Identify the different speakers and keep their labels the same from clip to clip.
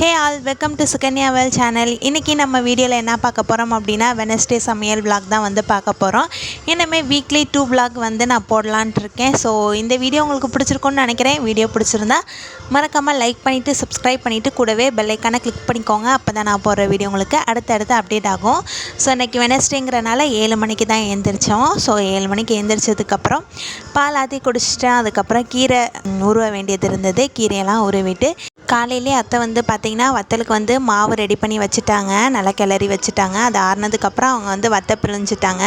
Speaker 1: Hey all welcome to Sukanya Vel channel. இன்றைக்கி நம்ம வீடியோவில் என்ன பார்க்க போகிறோம் அப்படின்னா வெனஸ்டே சமையல் விளாக் தான் வந்து பார்க்க போகிறோம் இனிமேல் வீக்லி டூ விளாக் வந்து நான் போடலான்ட்டு இருக்கேன். ஸோ இந்த வீடியோ உங்களுக்கு பிடிச்சிருக்கும்னு நினைக்கிறேன். வீடியோ பிடிச்சிருந்தா மறக்காமல் லைக் பண்ணிவிட்டு சப்ஸ்கிரைப் பண்ணிவிட்டு கூடவே பெல்லைக்கான கிளிக் பண்ணிக்கோங்க. அப்போ தான் நான் போடுற வீடியோ உங்களுக்கு அடுத்தடுத்து அப்டேட் ஆகும். ஸோ இன்றைக்கி வெனஸ்டேங்கிறனால ஏழு மணிக்கு தான் எழுந்திரிச்சோம் ஸோ ஏழு மணிக்கு எழுந்திரிச்சதுக்கப்புறம் பால் ஆற்றி குடிச்சிட்டேன். அதுக்கப்புறம் கீரை உருவ வேண்டியது இருந்தது. கீரையெல்லாம் உருவிட்டு காலையிலே அத்தை வந்து பார்த்திங்கன்னா வத்தலுக்கு வந்து மாவு ரெடி பண்ணி வச்சுட்டாங்க. நல்லா கிளறி வச்சுட்டாங்க. அது ஆறுனதுக்கப்புறம் அவங்க வந்து வத்தை பிழிஞ்சிட்டாங்க.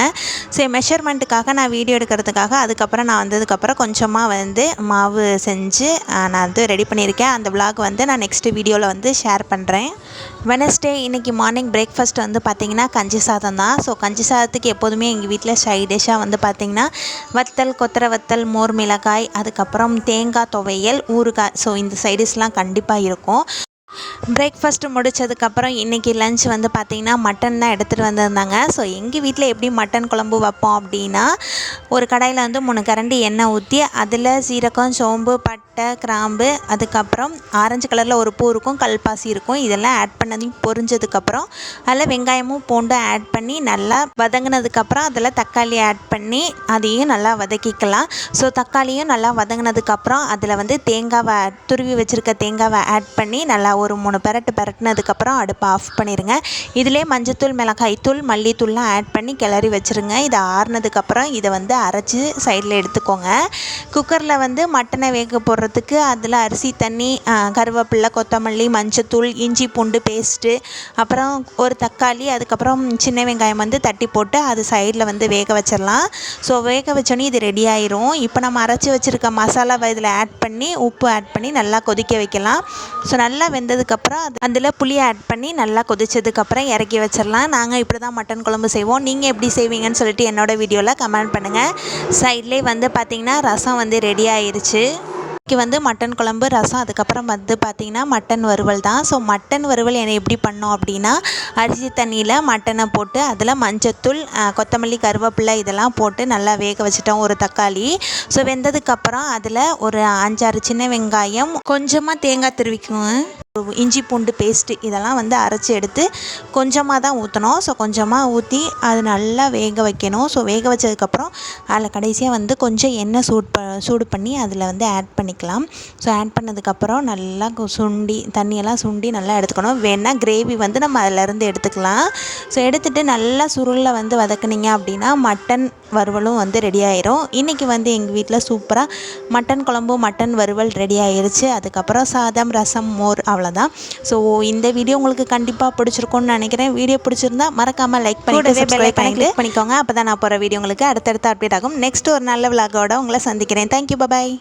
Speaker 1: சரி மெஷர்மெண்ட்டுக்காக நான் வீடியோ எடுக்கிறதுக்காக அதுக்கப்புறம் நான் வந்ததுக்கப்புறம் கொஞ்சமாக வந்து மாவு செஞ்சு நான் வந்து ரெடி பண்ணியிருக்கேன். அந்த vlog வந்து நான் நெக்ஸ்ட் வீடியோவில் வந்து ஷேர் பண்ணுறேன் வெனஸ்டே இன்றைக்கி மார்னிங் பிரேக்ஃபாஸ்ட் வந்து பார்த்திங்கன்னா கஞ்சி சாதம் தான். ஸோ கஞ்சி சாதத்துக்கு எப்போதுமே எங்கள் வீட்டில் சைட் டிஷ்ஷாக வந்து பார்த்திங்கன்னா வத்தல் கொத்தரை வத்தல் மோர் மிளகாய் அதுக்கப்புறம் தேங்காய் துவையல் ஊறுகாய். ஸோ இந்த சைடிஷ்லாம் கண்டிப்பாக இருக்கும். பிரேக்ஃபாஸ்ட்டு முடிச்சதுக்கப்புறம் இன்றைக்கி லஞ்ச் வந்து பார்த்திங்கன்னா மட்டன் தான் எடுத்துகிட்டு வந்திருந்தாங்க. ஸோ எங்கள் வீட்டில் எப்படி மட்டன் குழம்பு வைப்போம் அப்படின்னா ஒரு கடாயில் வந்து மூணு கரண்டி எண்ணெய் ஊற்றி அதில் சீரகம் சோம்பு பட்டை கிராம்பு அதுக்கப்புறம் ஆரஞ்சு கலரில் ஒரு பூ இருக்கும் கல்பாசி இருக்கும். இதெல்லாம் ஆட் பண்ணதையும் பொரிஞ்சதுக்கப்புறம் அதில் வெங்காயமும் பூண்டும் ஆட் பண்ணி நல்லா வதங்கினதுக்கப்புறம் அதில் தக்காளி ஆட் பண்ணி அதையும் நல்லா வதக்கிக்கலாம். ஸோ தக்காளியும் நல்லா வதங்கினதுக்கப்புறம் அதில் வந்து தேங்காவை துருவி வச்சுருக்க தேங்காவை ஆட் பண்ணி நல்லா ஒரு மூணு பெரட்டு பெரட்டினதுக்கப்புறம் அடுப்பை ஆஃப் பண்ணிடுங்க இதிலே மஞ்சத்தூள் மிளகாய்த்தூள் மல்லித்தூள்லாம் ஆட் பண்ணி கிளறி வச்சுருங்க. இது ஆறுனதுக்கப்புறம் இதை வந்து அரைச்சி சைடில் எடுத்துக்கோங்க. குக்கரில் வந்து மட்டனை வேக போடுறதுக்கு அதில் அரிசி தண்ணி ஆ, கொத்தமல்லி மஞ்சத்தூள் இஞ்சி பூண்டு பேஸ்ட்டு அப்புறம் ஒரு தக்காளி அதுக்கப்புறம் சின்ன வெங்காயம் வந்து தட்டி போட்டு அது சைடில் வந்து வேக வச்சிடலாம் ஸோ வேக வச்சோன்னே இது ரெடி ஆயிரும். இப்போ நம்ம அரைச்சி வச்சுருக்க மசாலாவை இதில் ஆட் பண்ணி உப்பு ஆட் பண்ணி நல்லா கொதிக்க வைக்கலாம். ஸோ நல்லா வெந்ததுக்கப்புறம் அது அதில் புளி ஆட் பண்ணி நல்லா கொதிச்சதுக்கப்புறம் இறக்கி வச்சிடலாம் நாங்கள் இப்படி தான் மட்டன் குழம்பு செய்வோம். நீங்கள் எப்படி செய்வீங்கன்னு சொல்லிட்டு என்னோடய வீடியோவில் கமெண்ட் பண்ணுங்கள் சைட்லேயே வந்து பார்த்திங்கன்னா ரசம் வந்து ரெடி ஆயிடுச்சு இன்றைக்கி வந்து மட்டன் குழம்பு ரசம் அதுக்கப்புறம் வந்து பார்த்திங்கன்னா மட்டன் வறுவல் தான். ஸோ மட்டன் வறுவல் என்னை எப்படி பண்ணோம் அப்படின்னா அரிசி தண்ணியில் மட்டனை போட்டு அதில் மஞ்சத்தூள் கொத்தமல்லி கருவேப்பிலை இதெல்லாம் போட்டு நல்லா வேக வச்சுட்டோம் ஒரு தக்காளி. ஸோ வெந்ததுக்கப்புறம் அதில் ஒரு அஞ்சாறு சின்ன வெங்காயம் கொஞ்சமாக தேங்காய் திருவிக்குங்க. இஞ்சி பூண்டு பேஸ்ட்டு இதெல்லாம் வந்து அரைச்சி எடுத்து கொஞ்சமாக தான் ஊற்றணும் ஸோ கொஞ்சமாக ஊற்றி அது நல்லா வேக வைக்கணும். ஸோ வேக வச்சதுக்கப்புறம் அதில் கடைசியாக வந்து கொஞ்சம் எண்ணெய் சூட் ப சூடு பண்ணி அதில் வந்து ஆட் பண்ணிக்கலாம். ஸோ ஆட் பண்ணதுக்கப்புறம் நல்லா சுண்டி தண்ணியெல்லாம் சுண்டி நல்லா எடுத்துக்கணும். வேணால் கிரேவி வந்து நம்ம அதிலேருந்து எடுத்துக்கலாம். ஸோ எடுத்துகிட்டு நல்லா சுருளில் வந்து வதக்குனீங்க அப்படின்னா மட்டன் வறுவலும் வந்து ரெடி ஆயிரும். இன்றைக்கி வந்து எங்கள் வீட்டில் சூப்பராக மட்டன் குழம்பு மட்டன் வறுவல் ரெடி ஆயிடுச்சு அதுக்கப்புறம் சாதம் ரசம் மோர் அவ்வளோ அவ்வளோதான் ஸோ இந்த வீடியோ உங்களுக்கு கண்டிப்பாக பிடிச்சிருக்கும்னு நினைக்கிறேன். வீடியோ பிடிச்சிருந்தா மறக்காமல் லைக் பண்ணி சப்ஸ்கிரைப் பண்ணி click பண்ணிக்கோங்க. அப்போ தான் நான் போகிற வீடியோ உங்களுக்கு அடுத்தடுத்து அப்டேட் ஆகும். நெக்ஸ்ட் ஒரு நல்ல விலாகோட உங்களை சந்திக்கிறேன். Thank you bye bye